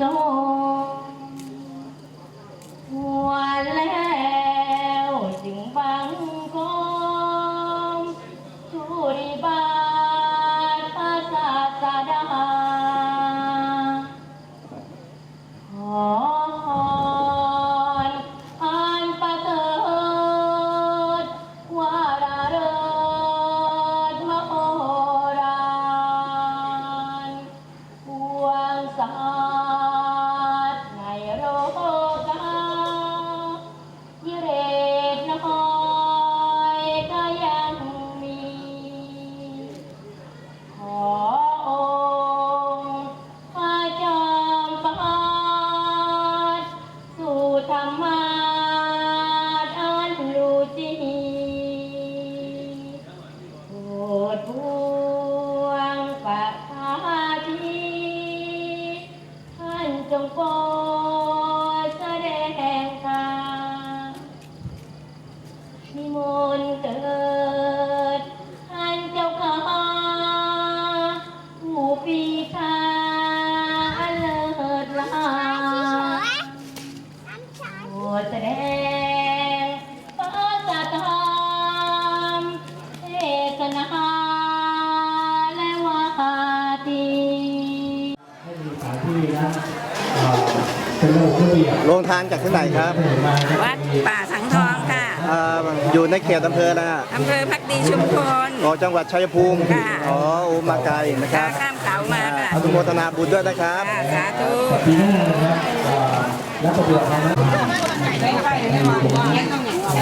ทรงวันแล้วจึงบังคมสุริบาลพระศาสดาขอพรอันประเสริฐวาระเริศมโหฬารปวงสัต งโปรดแสดงธรรมนิมนต์เกิดท่านเจ้าข้าผู้ปีชาอันเลิศลาโปรดแสดงพระสัทธรรมเทศนาและวาทีให้มีสถานที่นะ เป็นระบบระเบียบลงทางจากที่ไหนครับมาครับวัดป่าสังทองค่ะอ่าอยู่ในเขตอำเภอนะฮะอำเภอพักดีชุมพรอ๋อจังหวัดชัยภูมิค่ะ อ๋อโอมาไกลนะคข้ารับข้ามเขามาค่ะอนุโมทนาบุญด้วยนะครับ ค่ะสาธุ ปีหน้านะครับเอ่อและประเบียบขอ ง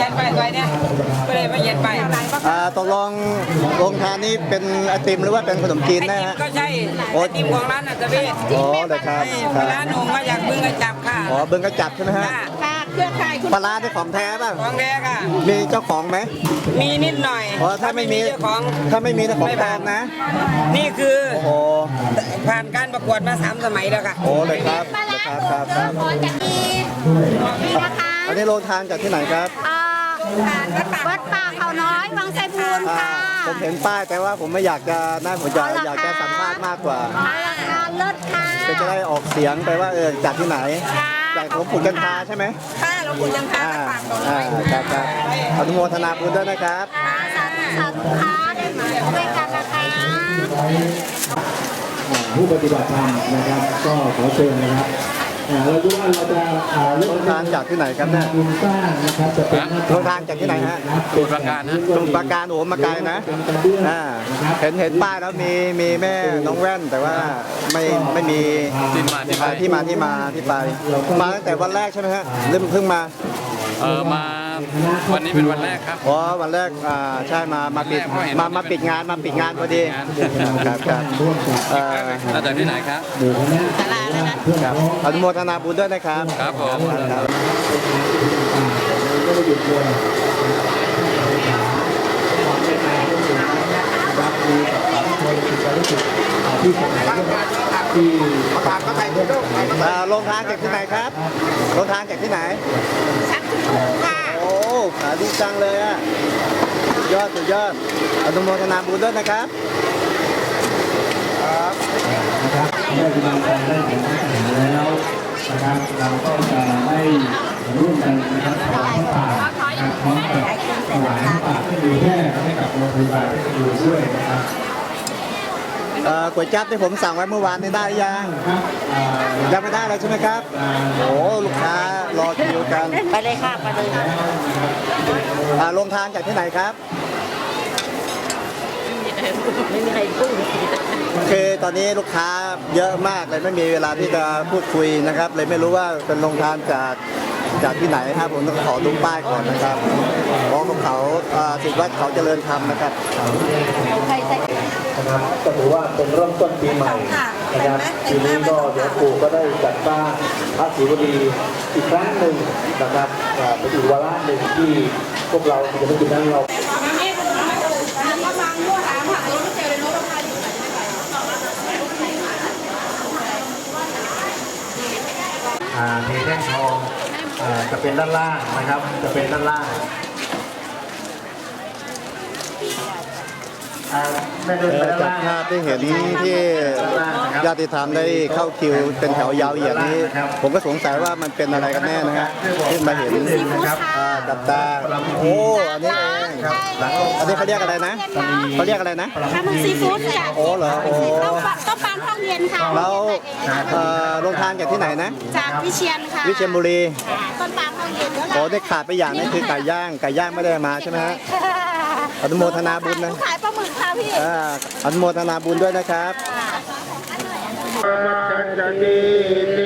ยันไปไว้เนี่ยก็เลยมาเย็นไปอ่าตกลงโรงทานนี้เป็นไอติมหรือว่าเป็นขนมจีนไอนะติมฮะก็ใช่ไอติมของร้านอัตเวศอ๋อเลยครับคเวรับลาหนูมาอยากบึงกระจับค่ะอ๋อเบิ้งกระจับใช่ไหมฮะค่ะค่ะเครือข่ายคุณปลาร้าที่ของแท้ป่ะของแท้ค่ะมีเจ้าของไหมมีนิดหน่อยอ๋อถ้าไม่มีเจ้าของถ้าไม่มีแต่ของไม่แพผ่านงนะ นี่คือโอ้โหผ่านการประกวดมาสามสมัยแล้วค่ะโอ้เลยครับเลยครับครับครับจากนี้นี่นะคะ อันนี้โรงทานจากที่ไหนครับอ่าวัดป่าเขาน้อยวังไซบูรณ์อ่าค่ะผมเห็นป้ายแต่ว่าผมไม่อยากจะน่าผมจะอยากจะสัมภาษณ์มากกว่าราคาเลิศค่ะก็จะได้ออกเสียงไปว่าเออจากที่ไหนค่ะจากหลวงปู่จันทราใช่ไหมค่ะหลวงปู่จันทราอ่าวัดป่าเขาน้อ่าอยครับครับอนุโมทนาบุญด้วยนะครับ ค่ะสาธุสาธุค่ะได้มาด้วยกันนะคะ ผู้ปฏิบัติธรรมนะครับ ก็ขอเชิญนะครับอ่า เราดูว่าเราจะอ่าเริ่โรมงทานจากที่ไหนครับเนี่ยบุญสร้างนะครับจะเป็นโรงทานจากที่ไหนฮะสมุทรปราการนะสมุทรปราการโอ้โหมาไกลนะอ่าเห็นเห็นป้ายแล้วมีมีแม่น้องแว่นแต่ว่าไม่ไม่มีที่มาที่ไปอ่ที่มาที่มาที่ไปมาตั้งแต่วันแรกใช่ไหมฮะหรือเพิ่งมาเออมา วันนี้เป็นวันแรกครับ อ๋อวันแรกอ่าใช่มามาปิดวันแรกเพราะเห็น มามาปิดงานมาปิดงานพอดีปิดงานครับครับเอ่อมาจากที่ไหนครับหมู่คณะเพื่อนครับพ้องอนุโมทนาบุญด้วยนะครับครับผม ครับก็ไม่หยุดเลยรับมีกับสามคนคือการรู้สึกที่สมัยที่อ่าลงทางจากที่ไหนครับลงทางจากที่ไหน ชักทุกค่ะโอ้ขา ดีจังเลยอะสุดยอดสุดยอดอนุโมทนาบุญด้วยนะครับนะครับได้ดำเนินการได้ถึงมาตรฐานแล้วนะครับเราก็จะได้ร่วมกันนะครับถวายพระป่านะครับพร้อมกับถวายพระป่าที่มีแพร่ให้กับโรงพยาบาลที่อยู่ด้วยนะครับเอ่อก๋วยจั๊บที่ผมสั่งไว้เมื่อวานนี้ได้หรือยังครับอ่ายังไม่ได้เลยใช่ไหมครับโอ้ลู กค้ารอคิวกันไปเลยค่ะไปเลยอ่าลงทางจากที่ไหนครับ ไม่มีใครพูดคือตอนนี้ลูกค้าเยอะมากเลยไม่มีเวลาที่จะพูดคุยนะครับ เลยไม่รู้ว่าเป็นโรงทานจากจากที่ไหนครับผมต้องขอดูป้ายก่อนนะครับของของเขาอ่าสิทธิวัดเขาเจริญธรรมนะครับ นะครับ ก็ถือว่าเป็นเริ่มต้นปีใหม่นะครับปีนี้ก็เดี๋ยวปู่ก็ได้จัดสร้างพระศิวลีอีกครั้งหนึ่งนะครับอ่าเป็นอีกวาระหนึ่งที่พวกเราจะไม่กินนั้นเราอ่าเทแท่งทองอ่าจะเป็นด้านล่างนะครับ จะเป็นด้านล่างอ่าแม่เดินไปด้าน จากล่างภาพที่เห็นที่ญาติธรรมได้เข้าคิวเป็นแถวยาวเหยียดนี้ ผมก็สงสัยว่ามันเป็นอะไรกันแน่นะฮะที่มาเห็นอ่ากับตาโอ้อันนี้เองอันนี้เขาเรียกอะไรนะเขาเรียกอะไรนะปลาหมึกซีฟู้ดค่ะโอ้เหรอโอ้ต้มปลาต้มปลาห้องเย็นค่ะแล้วเอ่อโรงทานจากที่ไหนนะ จากวิเชียนค่ะวิเชียรบุรีต้นปลาห้องเย็นแล้วโอ้ได้ขาดไปอย่างนึงคือไก่ย่างไก่ย่างไม่ได้มาใช่ไหมฮะอนุโมทนาบุญนะ พี่อ่าอนุโมทนาบุญด้วยนะครับ จะดีดี